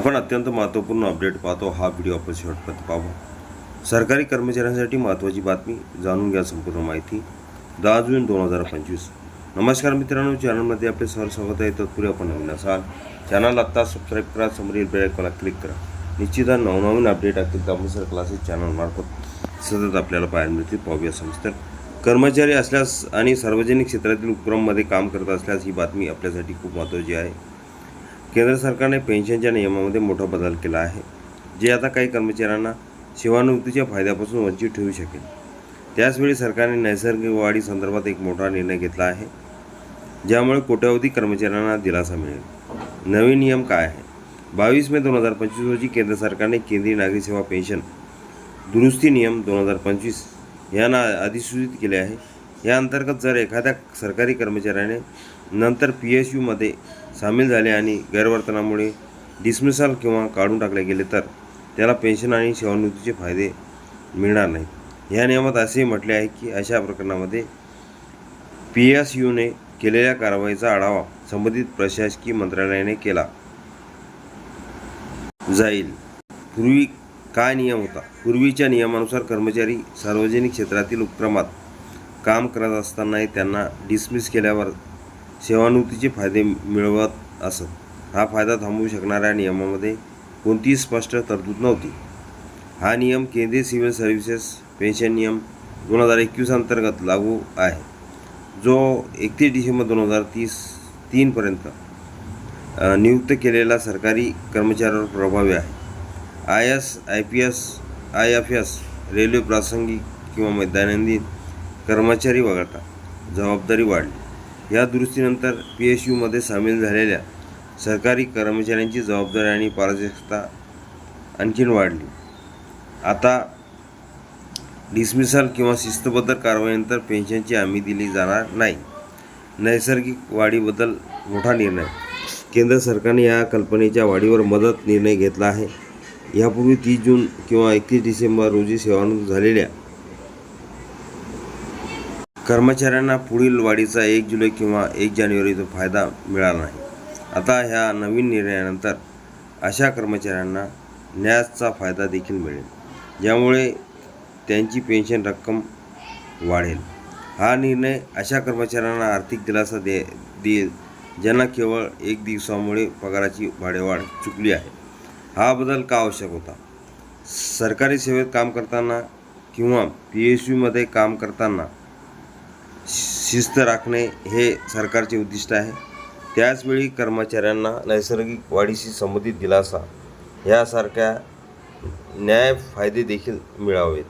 आपण अत्यंत महत्त्वपूर्ण अपडेट पाहतो. हा व्हिडिओ आपण शेवटपर्यंत पाहू. सरकारी कर्मचाऱ्यांसाठी महत्त्वाची बातमी जाणून घ्या संपूर्ण माहिती. दहा जून दोन हजार पंचवीस. नमस्कार मित्रांनो चॅनलमध्ये आपले सर स्वागत आहे. तत्पूर्वी आपण नवीन असाल चॅनल आत्ता सबस्क्राईब करा समोरील बेल आयकॉनला क्लिक करा. निश्चितच नवनवीन अपडेट असतील तर अमृतसर क्लासेस चॅनलमार्फत सतत आपल्याला पाहायला मिळतील. पाहूया संस्थेत कर्मचारी असल्यास आणि सार्वजनिक क्षेत्रातील उपक्रममध्ये काम करत असल्यास ही बातमी आपल्यासाठी खूप महत्त्वाची आहे. केंद्र सरकारने पेन्शनच्या नियमामध्ये मोठा बदल केला आहे. जे आता काही कर्मचाऱ्यांना सेवानिवृत्तीच्या फायद्यापासून वंचित ठेवू शकेल. त्याचवेळी सरकारने नैसर्गिक वाढी संदर्भात एक मोठा निर्णय घेतला आहे ज्यामुळे कोट्यावधी कर्मचाऱ्यांना दिलासा मिळेल. नवीन नियम काय आहे? बावीस मे दोन हजार पंचवीस रोजी केंद्र सरकारने केंद्रीय नागरी सेवा पेन्शन दुरुस्ती नियम दोन हजार पंचवीस यांना अधिसूचित केले आहे. या अंतर्गत जर एखाद्या सरकारी कर्मचाऱ्याने नंतर पी एस यूमध्ये सामील झाले आणि गैरवर्तनामुळे डिसमिसल किंवा काढून टाकले गेले तर त्याला पेन्शन आणि सेवानिवृत्तीचे फायदे मिळणार नाहीत. या नियमात असेही म्हटले आहे की अशा प्रकरणामध्ये पी एस यूने केलेल्या कारवाईचा आढावा संबंधित प्रशासकीय मंत्रालयाने केला जाईल. पूर्वी काय नियम होता? पूर्वीच्या नियमानुसार कर्मचारी सार्वजनिक क्षेत्रातील उपक्रमात काम करत असतानाही त्यांना डिसमिस केल्यावर सेवानिवृत्तीचे फायदे मिळवत असत. हा फायदा थांबवू शकणाऱ्या नियमामध्ये कोणतीही स्पष्ट तरतूद नव्हती. हा नियम केंद्रीय सिव्हिल सर्व्हिसेस पेन्शन नियम दोन हजार एकवीस अंतर्गत लागू आहे. जो एकतीस डिसेंबर दोन हजार तीस तीनपर्यंत नियुक्त केलेला सरकारी कर्मचाऱ्यावर प्रभावी आहे. I S I P S I F S railway प्रासंगिक किंवा दैनंदिन कर्मचारी वगळता जबाबदारी वाढली. या दुरुस्तीनंतर पी एस यूमध्ये सामील झालेल्या सरकारी कर्मचाऱ्यांची जबाबदारी आणि पारदर्शकता आणखीन वाढली. आता डिसमिसल किंवा शिस्तबद्ध कारवाईनंतर पेन्शनची हमी दिली जाणार नाही. नैसर्गिक वाढीबद्दल मोठा निर्णय. केंद्र सरकारने या कल्पनेच्या वाढीवर मदत निर्णय घेतला आहे. यापूर्वी तीस जून किंवा एकतीस डिसेंबर रोजी सेवानिवृत्त झालेल्या कर्मचाऱ्यांना पुढील वाढीचा एक जुलै किंवा एक जानेवारीचा फायदा मिळाला नाही. आता ह्या नवीन निर्णयानंतर अशा कर्मचाऱ्यांना न्यासचा फायदा देखील मिळेल ज्यामुळे त्यांची पेन्शन रक्कम वाढेल. हा निर्णय अशा कर्मचाऱ्यांना आर्थिक दिलासा दे देईल ज्यांना केवळ एक दिवसामुळे पगाराची भाडेवाढ चुकली आहे. हा बदल का आवश्यक होता? सरकारी सेवेत काम करताना किंवा पी एस यूमध्ये काम करताना शिस्त राखणे हे सरकारचे उद्दिष्ट आहे. त्याचवेळी कर्मचाऱ्यांना नैसर्गिक वाढीशी संबंधित दिलासा यासारख्या न्याय फायदे देखील मिळावेत.